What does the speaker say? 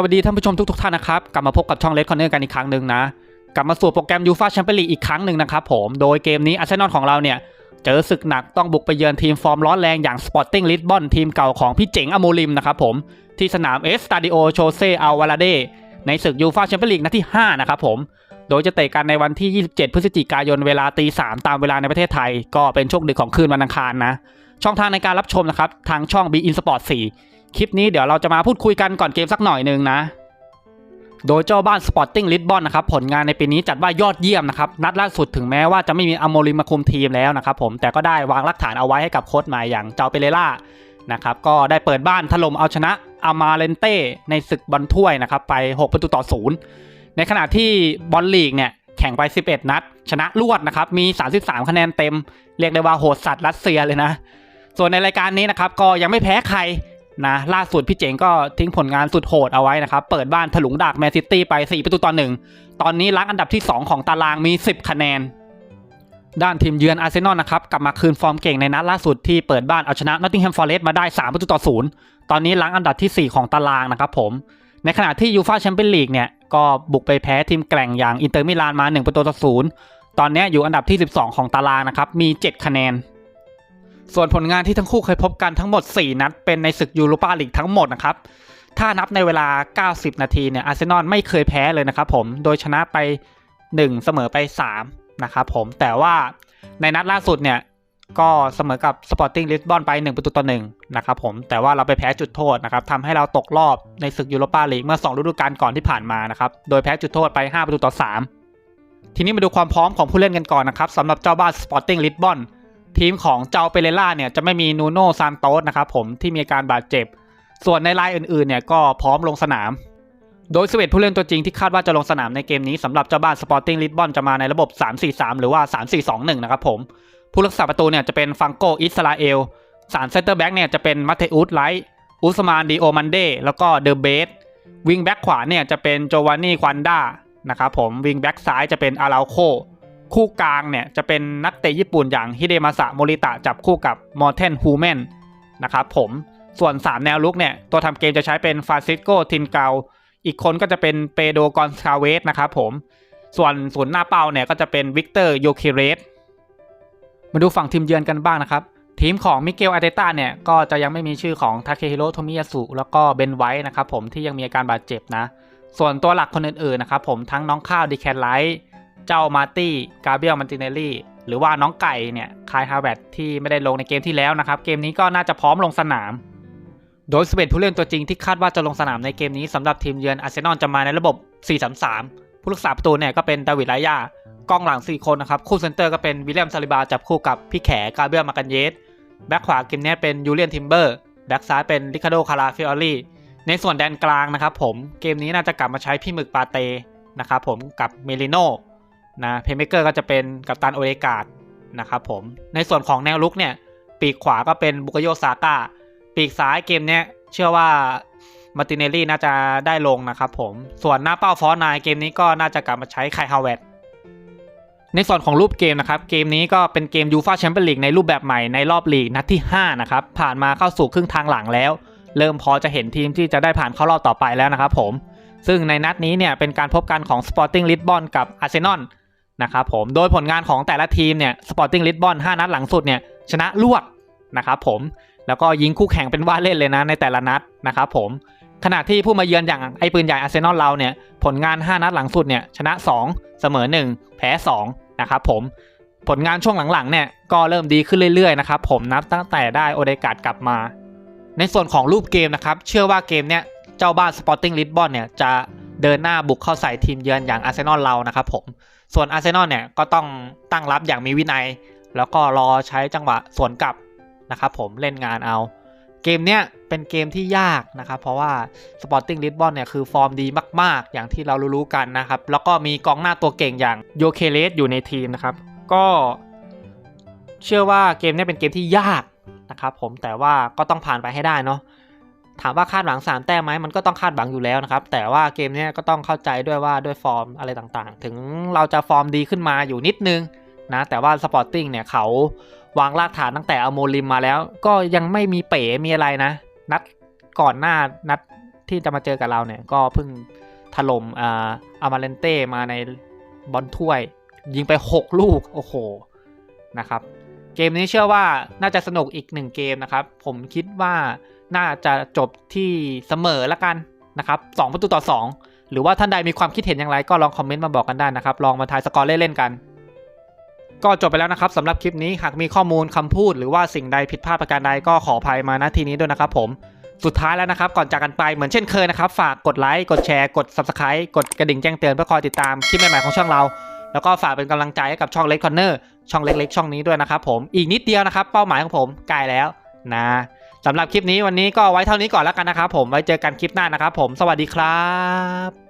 สวัสดีท่านผู้ชมทุกๆท่านนะครับ กลับมาพบกับช่องเลดคอนเนอร์กันอีกครั้งหนึ่งนะ กลับมาสู่โปรแกรมยูฟาแชมเปี้ยนลีกอีกครั้งหนึ่งนะครับผมโดยเกมนี้อาร์เซนอลของเราเนี่ย เจอศึกหนักต้องบุกไปเยือนทีมฟอร์มร้อนแรงอย่างสปอร์ติ้งลิสบอนทีมเก่าของพี่เจ๋งอโมลิมนะครับผมที่สนามเอสตาดิโอโชเซอัลวาลาเดในศึกยูฟาแชมเปี้ยนลีกนัดที่ 5 นะครับผมโดยจะเตะกันในวันที่ 27 พฤศจิกายนเวลาตีสามตามเวลาในประเทศไทย ก็เป็นช่วงดึกของคืนวันอังคารนะ ช่องทางในการรับชมนะครับ ทางช่อง b i n Sport 4 คลิปนี้เดี๋ยวเราจะมาพูดคุยกันก่อนเกมสักหน่อยนึงนะ โดยเจ้าบ้าน Sporting Lisbon นะครับ ผลงานในปีนี้จัดว่ายอดเยี่ยมนะครับ นัดล่าสุดถึงแม้ว่าจะไม่มีอโมริมาคุมทีมแล้วนะครับผมแต่ก็ได้วางรากฐานเอาไว้ให้กับโค้ชใหม่อย่างเจ้าเปเรล่านะครับก็ได้เปิดบ้านถล่มเอาชนะอามาเลนเต้ในศึกบอลถ้วยนะครับไป 6 ประตูต่อ 0 ในขณะที่บอลลีกเนี่ยแข่งไป 11 นัด ชนะรวดนะครับ มี 33 คะแนนเต็ม เรียกได้ว่าโหดสัตว์รัสเซียเลยนะ ส่วนในรายการนี้นะครับก็ยังไม่แพ้ใครนะล่าสุดพี่เจ๋งก็ทิ้งผลงานสุดโหดเอาไว้นะครับ เปิดบ้านถลุงดักแมนซิตี้ไป 4 ประตูต่อหนึ่งตอนนี้ล้างอันดับที่ 2 ของตารางมี 10 คะแนน ด้านทีมเยือนอาร์เซนอลนะครับ กลับมาคืนฟอร์มเก่งในนัดล่าสุดที่เปิดบ้านเอาชนะนอตติงแฮมฟอร์เรสต์มาได้ 3 ประตูต่อ0ตอนนี้ล้างอันดับที่ 4 ของตารางนะครับผม ในขณะที่ยูฟาแชมเปี้ยนลีกเนี่ยก็บุกไปแพ้ทีมแกร่งอย่างอินเตอร์มิลานมา 1 ประตูต่อ0ตอนนี้อยู่อันดับที่ 12 ของตารางนะครับมี 7 คะแนน ส่วนผลงานที่ทั้งคู่เคยพบกันทั้งหมด 4 นัด เป็นในศึกยูโรปาลีกทั้งหมดนะครับ ถ้านับในเวลา 90 นาทีเนี่ยอาร์เซนอลไม่เคยแพ้เลยนะครับผม โดยชนะไป 1 เสมอไป 3 นะครับผม แต่ว่าในนัดล่าสุดเนี่ยก็เสมอกับ Sporting Lisbon ไป 1 ประตูต่อ1นะครับผม แต่ว่าเราไปแพ้จุดโทษนะครับทำให้เราตกรอบในศึกยูโรปาลีกเมื่อ 2 ฤดูกาลก่อนที่ผ่านมานะครับ โดยแพ้จุดโทษไป 5 ประตูต่อ 3 ทีนี้มาดูความพร้อมของผู้เล่นกันก่อนนะครับสำหรับเจ้าบ้าน Sporting Lisbon ทีมของเจ้าเปเรล่าเนี่ยจะไม่มีนูโน่ซานโตสนะครับผมที่มีอาการบาดเจ็บ ส่วนในรายอื่นๆเนี่ยก็พร้อมลงสนาม โดยสเวตผู้เล่นตัวจริงที่คาดว่าจะลงสนามในเกมนี้สำหรับเจ้าบ้าน Sporting Lisbon จะมาในระบบ 3-4-3 หรือว่า 3-4-2-1 นะครับผมผู้รักษาประตูเนี่ยจะเป็นฟังโกอิสราเอลสารเซนเตอร์แบ็กเนี่ยจะเป็นมัตเตอุสไลท์อุสมานดีโอมันเดแล้วก็เดอะเบสวิงแบ็กขวาเนี่ยจะเป็นโจวานนี่ควันด้านะครับผมวิงแบ็กซ้ายจะเป็นอาราโค คู่กลางเนี่ยจะเป็นนักเตะญี่ปุ่นอย่างฮิเดมาสะโมริตะจับคู่กับมอร์เทนฮูแมนนะครับผมส่วน 3 แนวลุกเนี่ยตัวทำเกมจะใช้เป็นฟาซิโกทินเกาอีกคนก็จะเป็นเปโดกอนซาเวสนะครับผมส่วนศูนย์หน้าเป้าเนี่ยก็จะเป็นวิกเตอร์โยเคเรสมาดูฝั่งทีมเยือนกันบ้างนะครับ ทีมของมิเกลอาเตต้าเนี่ยก็จะยังไม่มีชื่อของทาเคฮิโร่โทมิยาสุแล้วก็เบนไวท์นะครับผมที่ยังมีอาการบาดเจ็บนะ ส่วนตัวหลักคนอื่นๆนะครับผมทั้งน้องข้าวดีแคนไลท์ เจ้ามาร์ตี้กาเบียลมันติเนลลี่หรือว่าน้องไก่เนี่ยคายฮาวเวตที่ไม่ได้ลงในเกมที่แล้วนะครับ เกมนี้ก็น่าจะพร้อมลงสนาม โดยสเปนผู้เล่นตัวจริงที่คาดว่าจะลงสนามในเกมนี้สำหรับทีมเยือนอาร์เซนอลจะมาในระบบ 4-3-3 ผู้รักษาประตูเนี่ยก็เป็นดาวิดไลยากองหลัง 4 คนนะครับ คู่เซนเตอร์ก็เป็นวิลเลียมซาลิบาจับคู่กับพี่แขกาเบียลมากันเยสแบ็คขวาเกมนี้เป็นยูเลียนทิมเบอร์แบ็คซ้ายเป็นริคาโดคาราฟิออรี่ในส่วนแดนกลางนะครับผมเกมนี้น่าจะกลับมาใช้พี่หมึกปาเตนะครับผมกับเมลิโน นะเพเมเกอร์ก็จะเป็นกัปตันโอเดกาดนะครับผม ในส่วนของแนวลุกเนี่ย ปีกขวาก็เป็นบุกโยซาก้า ปีกซ้ายเกมเนี้ยเชื่อว่ามาติเนลลี่น่าจะได้ลงนะครับผม ส่วนหน้าเป้าฟอร์นายเกมนี้ก็น่าจะกลับมาใช้ไคฮาวเวตในส่วนของรูปเกมนะครับ เกมนี้ก็เป็นเกมยูฟาแชมเปี้ยนลีกในรูปแบบใหม่ในรอบลีกนัดที่ 5 นะครับ ผ่านมาเข้าสู่ครึ่งทางหลังแล้ว เริ่มพอจะเห็นทีมที่จะได้ผ่านเข้ารอบต่อไปแล้วนะครับผม ซึ่งในนัดนี้เนี่ยเป็นการพบกันของ Sporting Lisbon กับ Arsenal นะครับผมโดยผลงานของแต่ละทีมเนี่ย Sporting Lisbon 5นัดหลังสุดเนี่ยชนะรวดนะครับผมแล้วก็ยิงคู่แข่งเป็นว่าเล่นเลยนะในแต่ละนัดนะครับผมขณะที่ผู้มาเยือนอย่างไอ้ปืนใหญ่อาร์เซนอลเราเนี่ยผลงาน 5 นัดหลังสุดเนี่ยชนะ 2 เสมอ 1 แพ้2นะครับผมผลงานช่วงหลังๆเนี่ยก็เริ่มดีขึ้นเรื่อยๆนะครับผมนับตั้งแต่ได้โอเดกาดกลับมา ในส่วนของรูปเกมนะครับเชื่อว่าเกมเนี้ยเจ้าบ้าน Sporting Lisbon เนี่ยจะ เดินหน้าบุกเข้าใส่ทีมเยือนอย่างอาร์เซนอลเรานะครับผม ส่วนอาร์เซนอลเนี่ยก็ต้องตั้งรับอย่างมีวินัย แล้วก็รอใช้จังหวะสวนกลับนะครับผมเล่นงานเอา เกมเนี้ยเป็นเกมที่ยากนะครับเพราะว่า Sporting Lisbon เนี่ยคือฟอร์มดีมาก ๆ อย่างที่เรารู้ๆกันนะครับ แล้วก็มีกองหน้าตัวเก่งอย่างโยเคเลสอยู่ในทีมนะครับ ก็เชื่อว่าเกมเนี้ยเป็นเกมที่ยากนะครับผมแต่ว่าก็ต้องผ่านไปให้ได้เนาะ ถามว่าคาดหวัง3แต้มไหมมันก็ต้องคาดหวังอยู่แล้วนะครับ แต่ว่าเกมนี้ก็ต้องเข้าใจด้วยว่าด้วยฟอร์มอะไรต่างๆ ถึงเราจะฟอร์มดีขึ้นมาอยู่นิดนึงนะแต่ว่า Sporting เนี่ยเขาวางรากฐานตั้งแต่เอาโมลิมมาแล้ว ก็ยังไม่มีเป๋มีอะไรนะ นัดก่อนหน้านัดที่จะมาเจอกับเราเนี่ย ก็เพิ่งถล่มอาอามาเลนเต้มาในบอลถ้วย ยิงไป 6 ลูก โอ้โหนะครับ เกมนี้เชื่อว่าน่าจะสนุกอีกหนึ่งเกมนะครับ ผมคิดว่า น่าจะจบที่เสมอละกันนะครับสองประตูต่อ 2 หรือว่าท่านใดมีความคิดเห็นอย่างไรก็ลองคอมเมนต์มาบอกกันได้นะครับ ลองมาทายสกอร์เล่นๆกัน ก็จบไปแล้วนะครับสำหรับคลิปนี้หากมีข้อมูลคำพูด หรือว่าสิ่งใดผิดพลาดประการใดก็ขออภัยมาณที่นี้ด้วยนะครับผมสุดท้ายแล้วนะครับ ก่อนจากกันไปเหมือนเช่นเคยนะครับ ฝากกดไลค์กดแชร์กด Subscribe กดกระดิ่งแจ้งเตือนเพื่อคอยติดตามคลิปใหม่ๆของช่องเรา แล้วก็ฝากเป็นกำลังใจให้กับช่องเล็กคอนเนอร์ช่องเล็กๆ ช่องนี้ด้วยนะครับผมอีกนิดเดียวนะครับ เป้าหมายของผมใกล้แล้วนะ สำหรับคลิปนี้วันนี้ก็ไว้เท่านี้ก่อนแล้วกันนะครับผมไว้เจอกันคลิปหน้านะครับผมสวัสดีครับ